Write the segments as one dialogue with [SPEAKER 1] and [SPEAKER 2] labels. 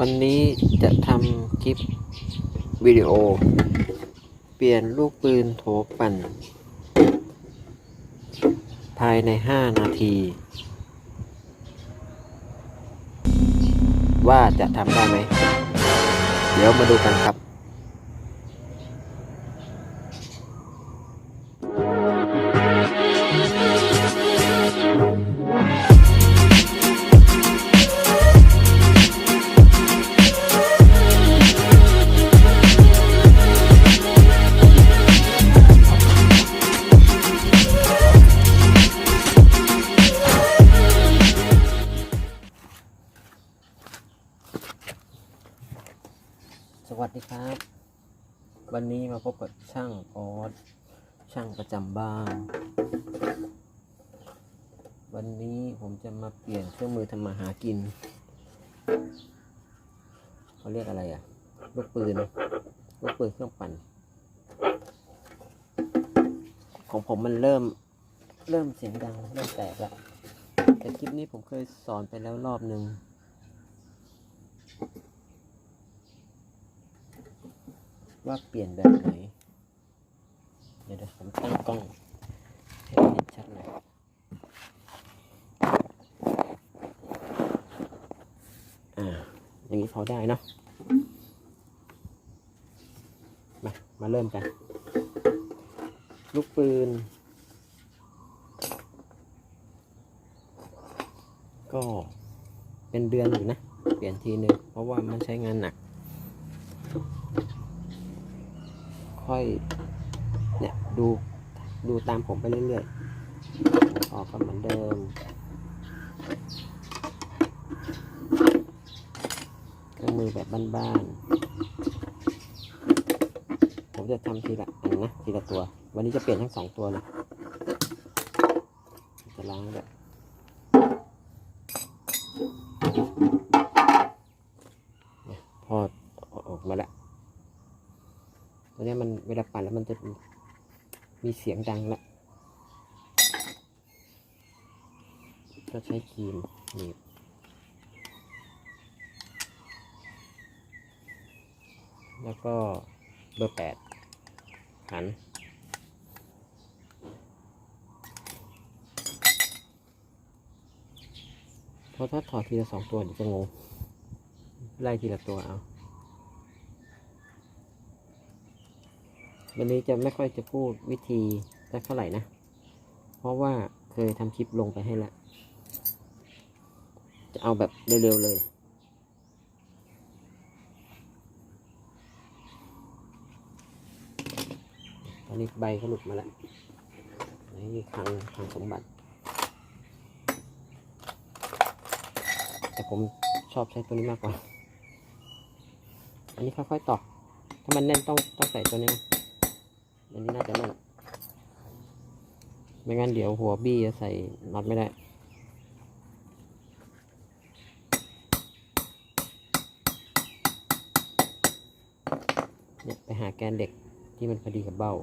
[SPEAKER 1] วันนี้จะทำคลิปวิดีโอ เปลี่ยนลูกปืนโถปั่น ภายใน 5 นาที ว่าจะทำได้ไหม เดี๋ยวมาดูกันครับ วัสดีครับ วันนี้มาพบกับช่างออสช่างประจำบ้าน วันนี้ผมจะมาเปลี่ยนเครื่องมือทำมาหากิน เขาเรียกอะไรอะลูกปืน ลูกปืนเครื่องปั่น ของผมมันเริ่ม เริ่มเสียงดังเริ่มแตกแล้วแต่คลิปนี้ผมเคยสอนไปแล้วรอบหนึ่ง ว่าเปลี่ยนแบบไหนเดี๋ยวเดี๋ยวผมตั้งกล้องให้เห็นชัดหน่อยอ่า อย่างนี้พอได้เนาะ มา มาเริ่มกัน ลูกปืน ก็เป็นเดือนอยู่นะ เปลี่ยนทีนึง เพราะว่ามันใช้งานหนัก ค่อยเนี่ยดูดูตามผมไปเรื่อยๆ ออกก็เหมือนเดิม เครื่องมือแบบบ้านๆ ผมจะทำทีละอันนะทีละตัว วันนี้จะเปลี่ยนทั้งสองตัวเลยจะล้างแบบ ตัวนี้มันเวลาปั่นแล้วมันจะมีเสียงดังละก็ใช้ครีมหนีบแล้วก็เบอร์แปดหันเพราะถ้าถอดทีละสองตัวเดี๋ยวจะงง ไล่ทีละตัวเอา วันนี้จะไม่ค่อยจะพูดวิธีสักเท่าไหร่นะ เพราะว่าเคยทำคลิปลงไปให้แล้วจะเอาแบบเร็วๆเลยตอนนี้ใบเขาหลุดมาแล้วนี่คลังคลังสมบัติ แต่ผมชอบใช้ตัวนี้มากกว่า อันนี้ค่อยๆตอก ถ้ามันแน่นต้องต้องใส่ตัวนี้นะ อันนี้น่าจะแน่นไม่งั้นเดี๋ยวหัวบี้จะใส่น็อตไม่ได้เนี่ยไปหาแกนเหล็กที่มันพอดีกับเบ้า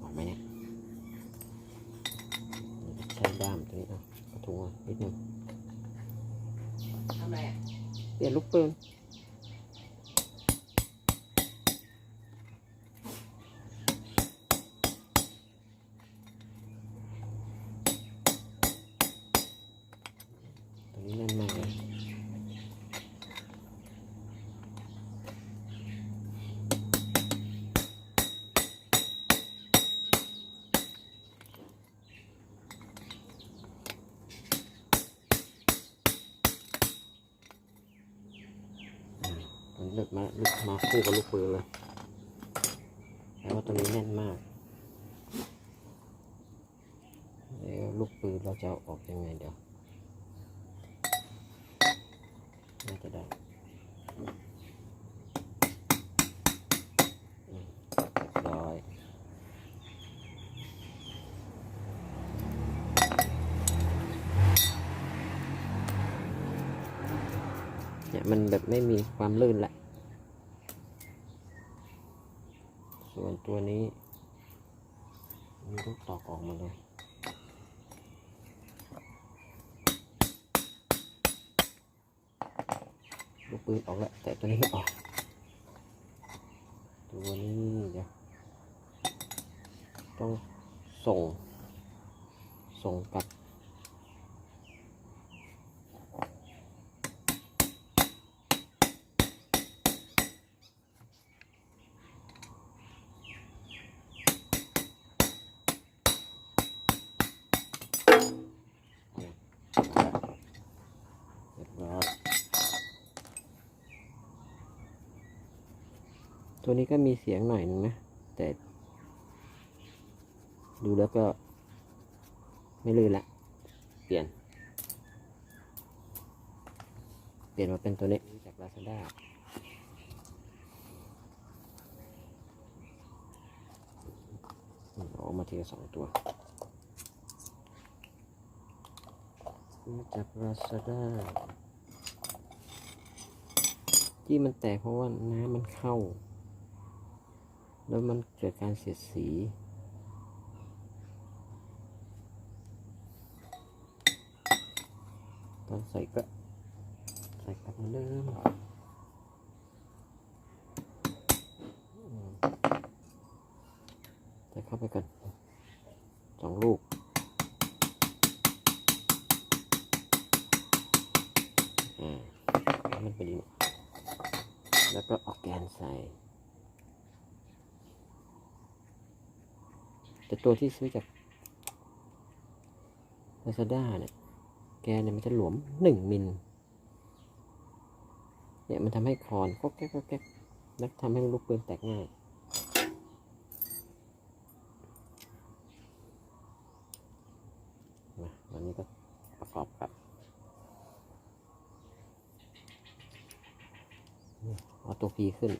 [SPEAKER 1] ออกไหมเนี่ยใช้ด้ามตัวนี้เอากระทุงอะนิดนึง
[SPEAKER 2] ทำไรอะ
[SPEAKER 1] เปลี่ยนลูกปืน ตัวนี้แน่นมากเลย มันหลุดมาหลุดมาคู่ กับลูกปืนเลยแต่ว่าตัวนี้แน่นมากเดี๋ยวลูกปืนเราจะเอาออกยังไงเดี๋ยวน่าจะได้ร้อยเนี่ยมันแบบไม่มีความลื่นละ ส่วน ตัวนี้มีลูกตอกออกมาเลยลูกปืนออกแล้วแต่ตัวนี้ไม่ออก ตัวนี้เดี๋ยต้องส่ง ส่งกลับ เรียบร้อย ตัวนี้ก็มีเสียงหน่อยนึงนะ แต่ ดูแล้วก็ ไม่ลื่นละ เปลี่ยน เปลี่ยนมาเป็นตัวนี้จาก Lazada อืมเอาออกมาทีละสองตัวจาก Lazada ที่มันแตกเพราะว่าน้ำมันเข้า แล้วมันเกิดการเสียดสี ตอนใส่ก็ ใส่กลับเหมือนเดิมอืมใส่เข้าไปก่อนสองลูกอ่ามันเป็นแล้วก็ออกแกนใส่ แต่ตัวที่ซื้อจาก Lazada เนี่ย แกเนี่ยมันจะหลวมหนึ่งมิล เนี่ยมันทำให้คอนก็แก๊กก็แก๊กแล้วทำให้ลูกปืนแตกง่าย มาวันนี้ก็ประกอบกับเอาตัวพีขึ้น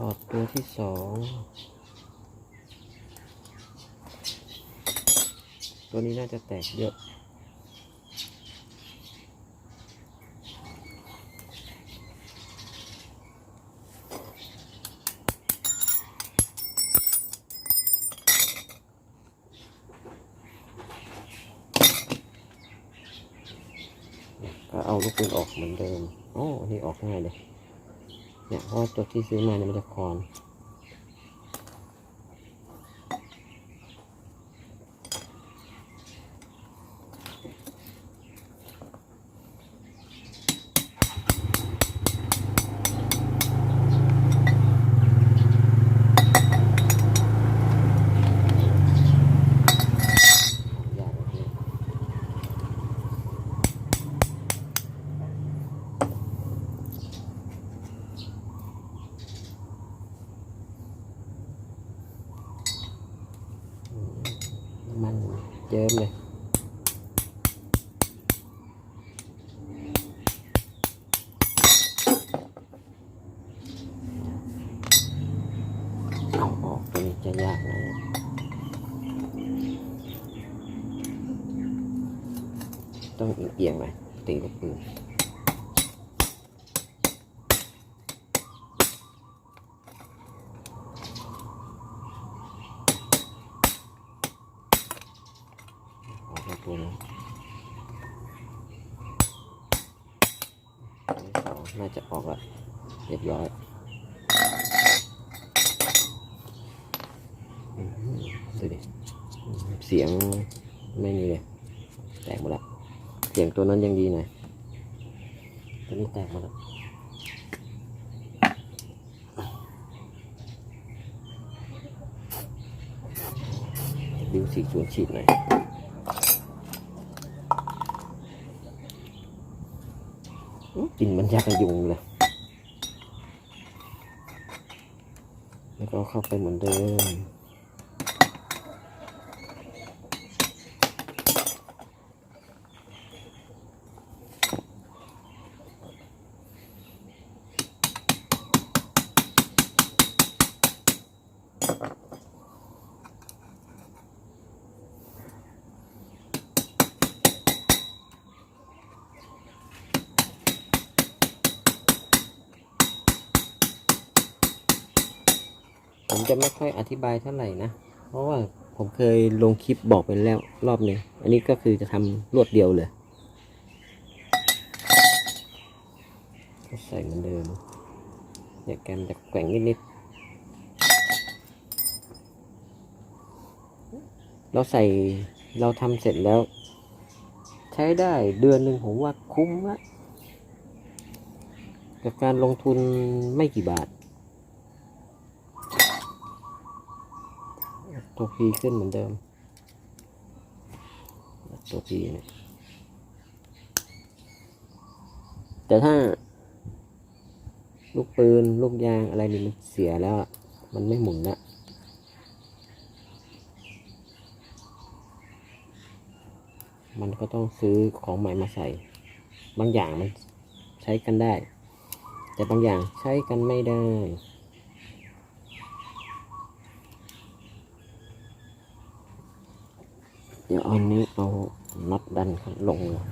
[SPEAKER 1] ถอดตัวที่สองตัวนี้น่าจะแตกเยอะ ก็เอาลูกปืนออกเหมือนเดิมโอ้อันนี้ออกง่ายเลย เนี่ยเพราะว่า ตัวที่ซื้อมาเนี่ยมันจะคอน อย่างนี้อืมน้ำมัน เยิ้มเลย เอาออกตัวนี้จะยากหนะต้องเอียงๆหน่อยตีลูกปืนออกมาตัวนี้ตัวที่สอง น่าจะออกละเรียบร้อยอืมดูดิเสียงไม่มีเลยแตกหมดละเสียงตัวนั้นยังดีหน่อยตัวนี้แตกหมดละดิวสี่ศูนฉีดหน่อยอื้อ กลิ่นมันยากระยุงเลย แล้วก็เข้าไปเหมือนเดิม ผม จะไม่ค่อยอธิบายเท่าไหร่นะ เพราะว่าผมเคยลงคลิปบอกไปแล้วรอบหนึ่งอันนี้ก็คือจะทำรวดเดียวเลย ก็ใส่เหมือนเดิมเนี่ยแกมจะแกว่งนิดๆเราใส่เราทำเสร็จแล้ว ใช้ได้เดือนหนึ่งผมว่าคุ้มละกับการลงทุนไม่กี่บาท ตัวพีขึ้นเหมือนเดิม ตัวพีเนี่ยแต่ถ้า ลูกปืน ลูกยางอะไรนี่มันเสียแล้ว มันไม่หมุนละมันก็ต้องซื้อของใหม่มาใส่ บางอย่างมันใช้กันได้ แต่บางอย่างใช้กันไม่ได้ เดี๋ยวเอานี้เอาน็อตดันครับลงเลย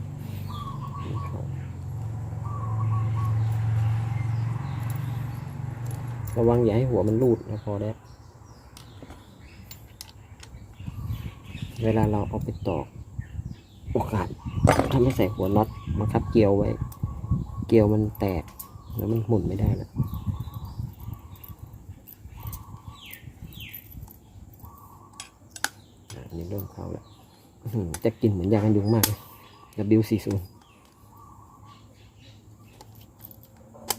[SPEAKER 1] ระวังอย่าให้หัวมันรูดนะพอได้เวลาเราเอาไปตอกโอกาสถ้าไม่ใส่หัวน็อตบังคับเกลียวไว้ เกลียวมันแตก แล้วมันหมุนไม่ได้นะอันนี้เริ่มเข้าแล้ว จะกลินเหมือนยากันยุงมากเลย W40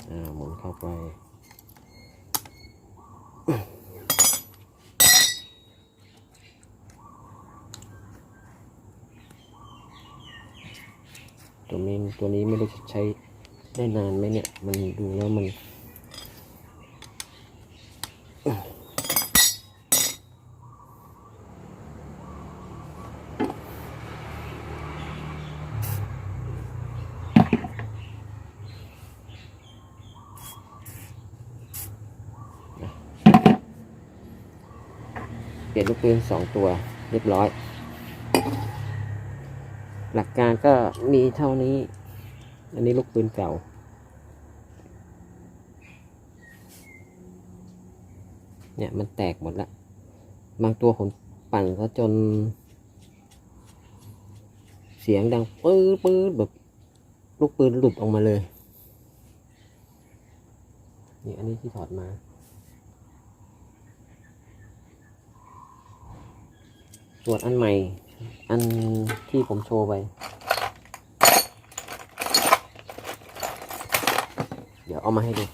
[SPEAKER 1] อ่าหมุนเข้าไปตัวนี้ตัวนี้ไม่รู้ใช้ได้นานไหมเนี่ย มันดูแล้วมัน ปลี่ยนลูกปืนสองตัวเรียบร้อย หลักการก็มีเท่านี้ อันนี้ลูกปืนเก่า เนี่ยมันแตกหมดละ บางตัวผมปั่นก็จน เสียงดังปื๊ดปื๊ดแบบลูกปืนหลุดออกมาเลย นี่อันนี้ที่ถอดมา ส่วนอันใหม่ อันที่ผมโชว์ไป เดี๋ยวเอามาให้ดู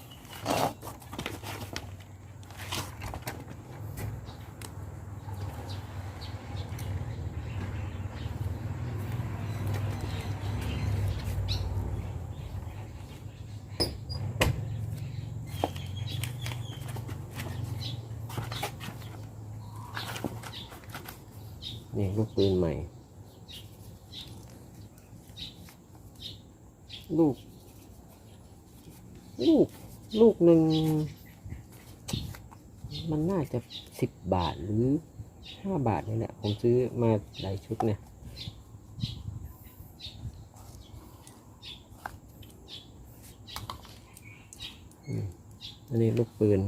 [SPEAKER 1] นี่ลูกปืนใหม่ ลูก ลูก ลูกหนึ่ง มันน่าจะสิบบาทหรือห้า บาทนี่แหละผมซื้อมาหลายชุดเนี่ยอันนี้ลูกปืน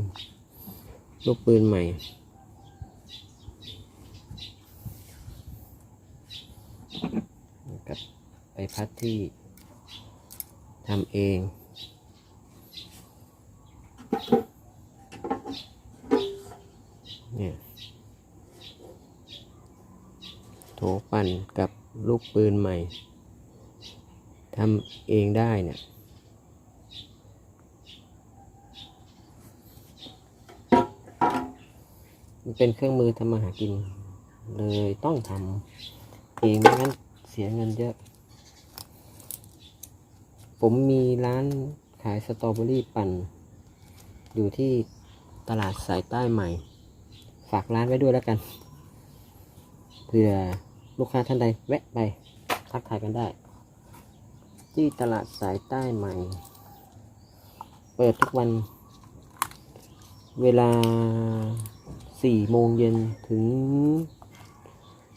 [SPEAKER 1] ลูกปืนใหม่ กับใบพัดที่ทำเอง เนี่ยโถ ปั่นกับลูกปืนใหม่ทำเองได้เนี่ยมันเป็นเครื่องมือทำมาหากิน เลยต้องทำเองไม่งั้นเสียเงินเยอะ ผมมีร้านขายสตรอเบอรี่ปั่น อยู่ที่ตลาดสายใต้ใหม่ ฝากร้านไว้ด้วยแล้วกันเผื่อ ลูกค้าท่านใดแวะไปทักทายกันได้ ที่ตลาดสายใต้ใหม่ เปิดทุกวัน เวลาสี่โมงเย็นถึง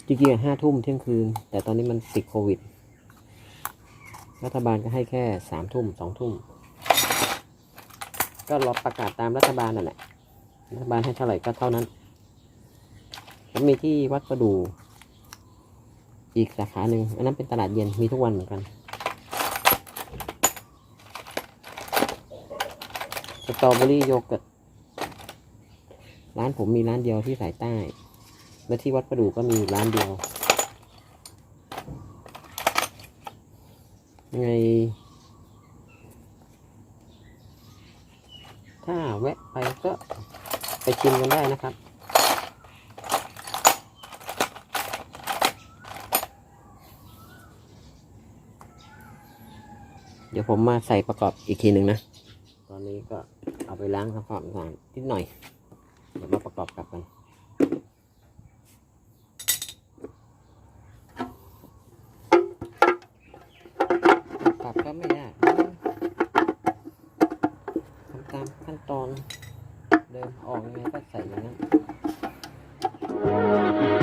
[SPEAKER 1] จริงๆห้าทุ่มเที่ยงคืน แต่ตอนนี้มันติดโควิด รัฐบาลก็ให้แค่สามทุ่มสองทุ่ม ก็รอประกาศตามรัฐบาลนั่นแหละรัฐบาลให้เท่าไหร่ก็เท่านั้นแล้วมีที่วัดประดู อีกสาขาหนึ่งอันนั้นเป็นตลาดเย็นมีทุกวันเหมือนกันสตรอเบอรี่โยเกิร์ตร้านผมมีร้านเดียวที่สายใต้ และที่วัดประดูก็มีร้านเดียวไงถ้าแวะไปก็ไปชิมกันได้นะครับ เดี๋ยวผมมาใส่ประกอบอีกทีหนึ่งนะ ตอนนี้ก็เอาไปล้างทำความสะอาดนิดหน่อย เดี๋ยวมาประกอบกลับกันปรับก็ไม่ยากทำตามขั้นตอนเดิมออกยังไงก็ใส่อย่างนั้น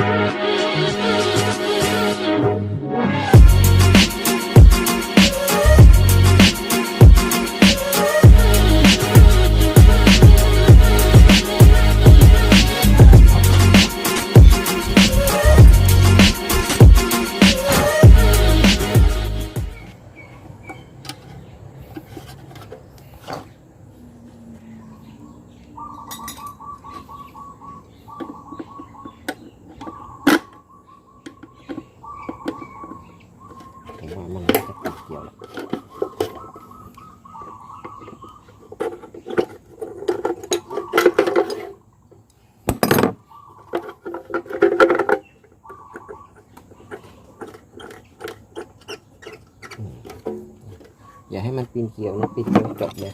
[SPEAKER 1] ปีนเขียวนะปีนเขียวจบเลย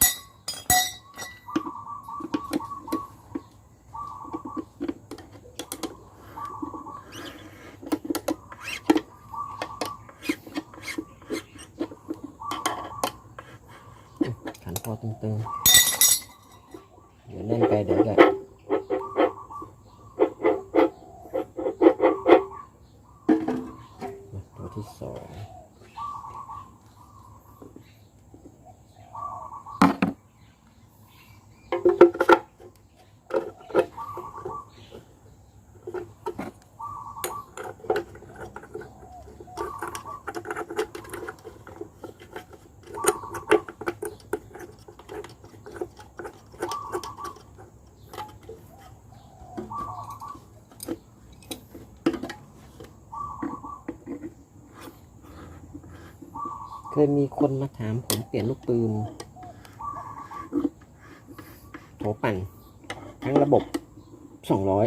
[SPEAKER 1] ขันคอตึงๆ เดี๋ยวเล่นไปเดี๋ยวจะ เค ยมีคนมาถามผมเปลี่ยนลูกปืนโถปั่น ทั้งระบบสองร้อย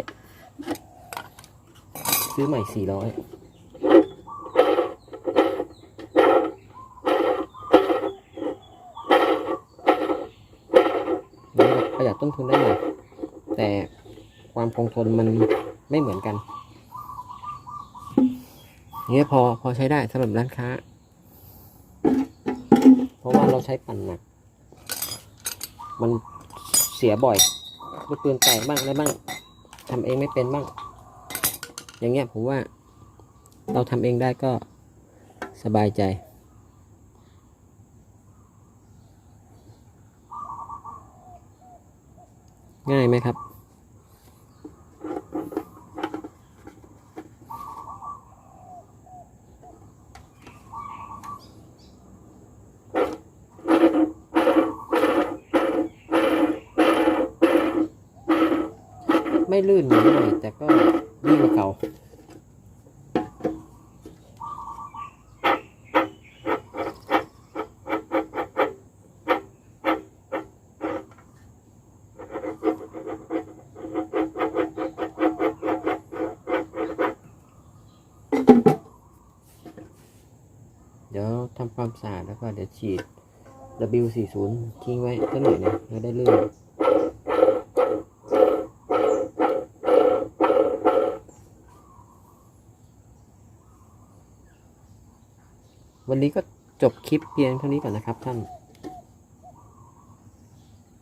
[SPEAKER 1] ซื้อใหม่สี่ร้อยประหยัดต้นทุนได้หน่อยแต่ความคงทนมันไม่เหมือนกันเนี่ยพอพอใช้ได้สำหรับร้านค้า เพราะว่าเราใช้ปั่นหนัก มันเสียบ่อยลูกปืนแตกบ้างอะไรบ้างทำเองไม่เป็นบ้าง อย่างเงี้ยผมว่า เราทำเองได้ก็สบายใจ ง่ายไหมครับ ไม่ลื่นเหมือนหน่อยแต่ก็ยิ่งกว่าเก่า เดี๋ยวทำ ความสะอาดแล้วก็เดี๋ยวฉีด W40 ทิ้งไว้สักหน่อยหนึงแล้วได้เลื่อนวันนี้ก็จบคลิปเพียงเท่านี้ก่อนนะครับท่าน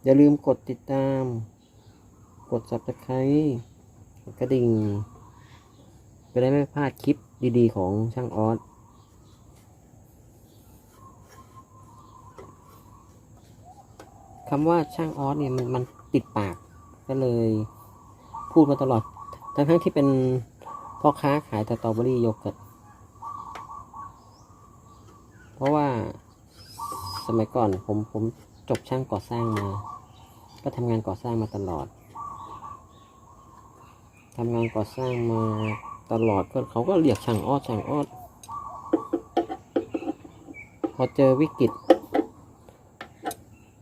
[SPEAKER 1] อย่าลืมกดติดตาม กด subscribe กดกระดิ่งจะได้ไม่พลาดคลิปดีๆ ของช่างออส คำว่าช่างออสเนี่ยมันมันติดปากก็เลย พูดมาตลอด ทั้งทั้งที่เป็นพ่อค้าขายสตรอเบอรี่โยเกิร์ตเพราะว่าสมัยก่อนผมผมจบช่างก่อสร้างมา ก็ทำงานก่อสร้างมาตลอดทำงานก่อสร้างมาตลอดก็เขาก็เรียกช่างออดช่างออด พอเจอวิกฤต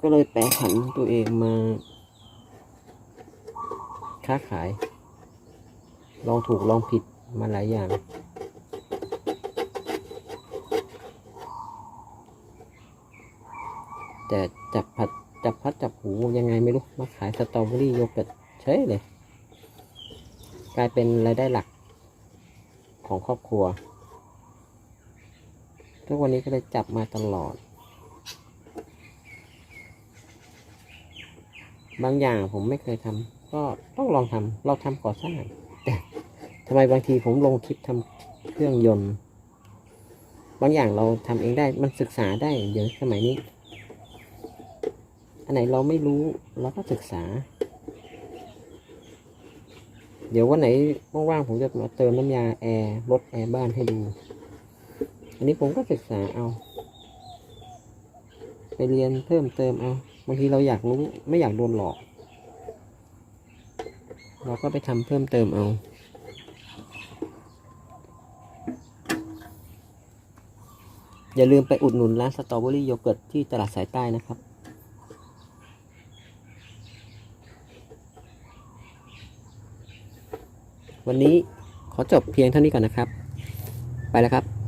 [SPEAKER 1] ก็เลยแปลผันตัวเองมา ค้าขาย ลองถูกลองผิดมาหลายอย่าง แต่จับผัดจับพัดจับหูยังไงไม่รู้ มาขายสตรอเบอรี่โยเกิร์ตเฉยเลย กลายเป็นรายได้หลักของครอบครัว ทุกวันนี้ก็เลยจับมาตลอด บางอย่างผมไม่เคยทำก็ต้องลองทำเราทำก่อสร้างแต่ทำไมบางทีผมลงคลิปทำเครื่องยนต์ บางอย่างเราทำเองได้มันศึกษาได้เดี๋ยวสมัยนี้ อันไหนเราไม่รู้เราก็ศึกษา เดี๋ยววันไหนว่างๆผมจะมาเติมน้ำยาแอร์ลดแอร์บ้านให้ดู อันนี้ผมก็ศึกษาเอา ไปเรียนเพิ่มเติมเอา บางทีเราอยากรู้ไม่อยากโดนหลอก เราก็ไปทำเพิ่มเติมเอาอย่าลืมไปอุดหนุนร้านสตรอเบอรี่โยเกิร์ตที่ตลาดสายใต้นะครับ วันนี้ขอจบเพียงเท่านี้ก่อนนะครับ ไปแล้วครับ